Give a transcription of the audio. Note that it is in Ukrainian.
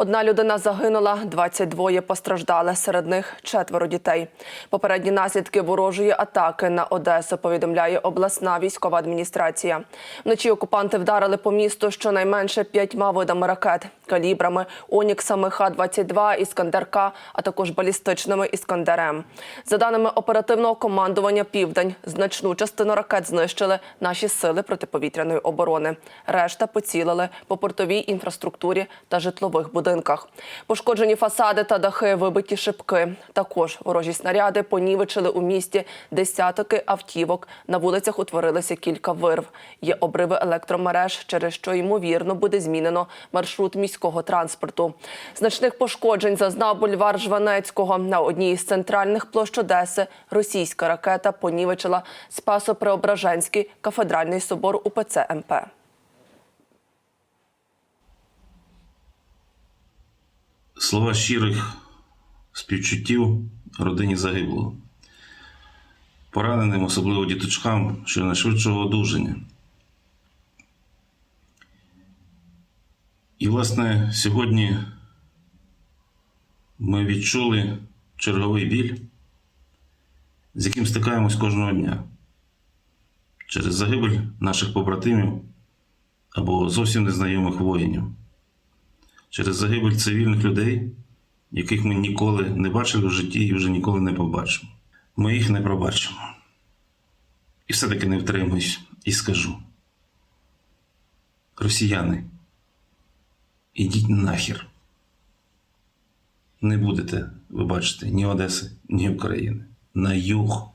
Одна людина загинула, 22 постраждали. Серед них четверо дітей. Попередні наслідки ворожої атаки на Одесу повідомляє обласна військова адміністрація. Вночі окупанти вдарили по місту щонайменше п'ятьма видами ракет, калібрами, оніксами Х-22, Іскандер-К, а також балістичними Іскандерем. За даними оперативного командування Південь, значну частину ракет знищили наші сили протиповітряної оборони. Решта поцілили по портовій інфраструктурі та житлових будинках. Пошкоджені фасади та дахи, вибиті шибки. Також ворожі снаряди понівечили у місті десятки автівок. На вулицях утворилися кілька вирв. Є обриви електромереж, через що ймовірно буде змінено маршрут міського транспорту. Значних пошкоджень зазнав бульвар Жванецького. На одній із центральних площ Одеси російська ракета понівечила Спасо-Преображенський кафедральний собор УПЦ МП. Слова щирих співчуттів родині загиблого. Пораненим, особливо діточкам, щонайшвидшого одужання. І, власне, сьогодні ми відчули черговий біль, з яким стикаємось кожного дня через загибель наших побратимів або зовсім незнайомих воїнів через загибель цивільних людей, яких ми ніколи не бачили в житті і вже ніколи не побачимо. Ми їх не пробачимо. І все-таки не втримуюсь і скажу: росіяни, ідіть нахер. Не будете ви бачите ні Одеси, ні України. На юг